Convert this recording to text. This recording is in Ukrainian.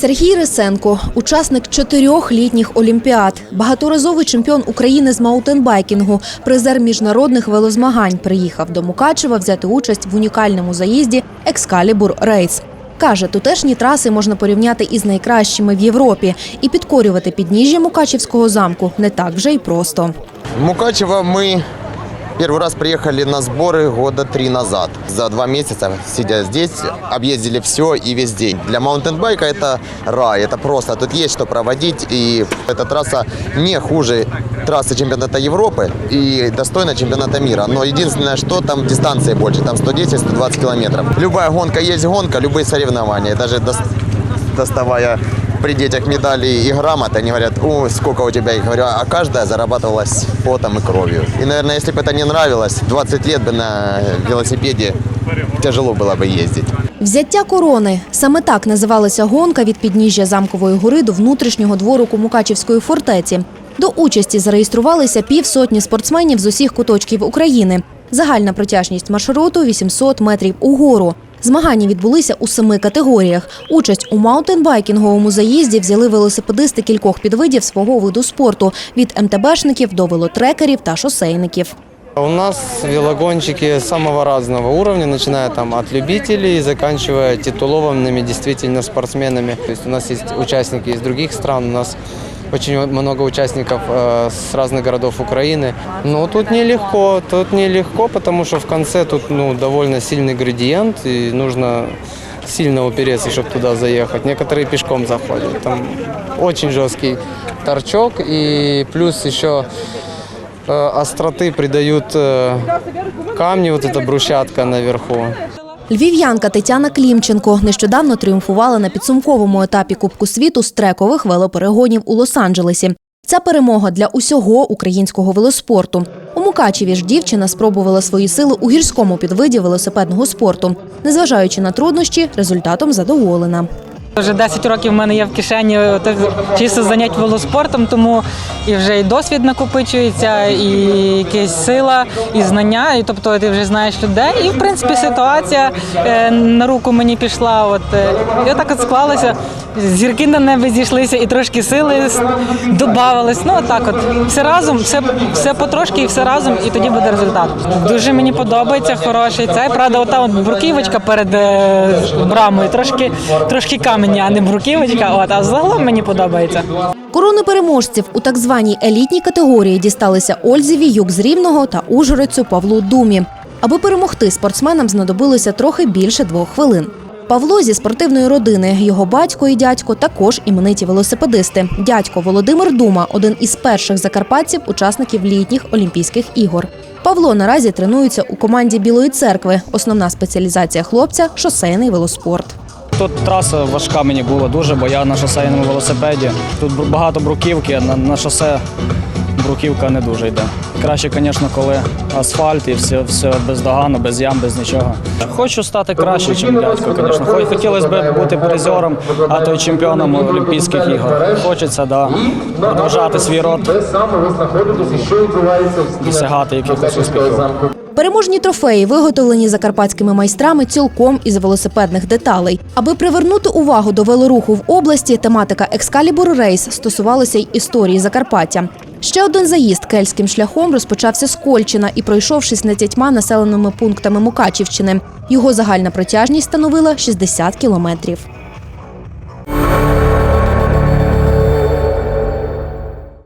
Сергій Рисенко, учасник чотирьох літніх олімпіад, багаторазовий чемпіон України з маутенбайкінгу, призер міжнародних велозмагань, приїхав до Мукачева взяти участь в унікальному заїзді Екскалібур Рейс. Каже, тутешні траси можна порівняти із найкращими в Європі, і підкорювати підніжжя Мукачівського замку не так вже й просто. В Мукачево мы первый раз приехали на сборы года три назад. За два месяца, сидя здесь, объездили все и весь день. Для маунтинбайка это рай, это просто. Тут есть что проводить, и эта трасса не хуже трассы чемпионата Европы и достойна чемпионата мира. Но единственное, что там дистанции больше, там 110-120 километров. Любая гонка есть гонка, любые соревнования. Даже дос- доставая при детях медали и грамот, они говорят, о, сколько у тебя их, говорю, а каждая зарабатывалась потом и кровью. И, наверное, если бы это не нравилось, 20 лет бы на велосипеде тяжело было бы ездить. Взяття корони саме так називалася гонка від підніжжя замкової гори до внутрішнього дворику Мукачівської фортеці. До участі зареєструвалися півсотні спортсменів з усіх куточків України. Загальна протяжність маршруту 800 метрів угору. Змагання відбулися у семи категоріях. Участь у маунтенбайкінговому заїзді взяли велосипедисти кількох підвидів свого виду спорту від МТБшників до велотрекерів та шосейників. У нас велогонщики самого разного уровня, начиная там от любителей и заканчивая титулованными действительно спортсменами. То у нас есть участники из других стран, у нас очень много участников э, с разных городов Украины. Но тут нелегко, тут нелегко, потому что в конце тут ну, довольно сильный градиент и нужно сильно упереться, чтобы туда заехать. Некоторые пешком заходят. Там очень жесткий торчок и плюс еще э, остроты придают э, камни, вот эта брусчатка наверху. Львів'янка Тетяна Клімченко нещодавно тріумфувала на підсумковому етапі Кубку світу з трекових велоперегонів у Лос-Анджелесі. Ця перемога для усього українського велоспорту. У Мукачеві ж дівчина спробувала свої сили у гірському підвиді велосипедного спорту. Незважаючи на труднощі, результатом задоволена. Вже 10 років в мене є в кишені чисто занять велоспортом, тому і вже і досвід накопичується, і якась сила, і знання. І тобто ти вже знаєш людей. І в принципі ситуація е, на руку мені пішла. От е, і отак от склалося. Зірки на небі зійшлися, і трошки сили додавались. Ну отак, от все разом, все, все потрошки і все разом, і тоді буде результат. Дуже мені подобається, хороший цей. Правда, ота от бруківочка перед е, брамою, трошки, трошки камені, а не бруківочка. От, а загалом мені подобається. Корони переможців у так званій елітній категорії дісталися Ользі Віюк з Рівного та ужгородцю Павлу Думі. Аби перемогти, спортсменам знадобилося трохи більше двох хвилин. Павло зі спортивної родини, його батько і дядько також імениті велосипедисти. Дядько Володимир Дума один із перших закарпатців, учасників літніх Олімпійських ігор. Павло наразі тренується у команді Білої церкви. Основна спеціалізація хлопця шосейний велоспорт. Тут траса важка мені була дуже, бо я на шосейному велосипеді. Тут багато бруківки, а на, на шосе бруківка не дуже йде. Краще, звісно, коли асфальт і все, все бездоганно, без ям, без нічого. Хочу стати краще, ніж дядько, звісно. Хо- Хотілося б бути призером, а то й чемпіоном Олімпійських ігор. Хочеться, да, продовжати свій род, досягати якихось успіхів. Переможні трофеї виготовлені закарпатськими майстрами цілком із велосипедних деталей. Аби привернути увагу до велоруху в області, тематика Excalibur Race стосувалася й історії Закарпаття. Ще один заїзд кельтським шляхом розпочався з Кольчина і пройшов 16 населеними пунктами Мукачівщини. Його загальна протяжність становила 60 кілометрів.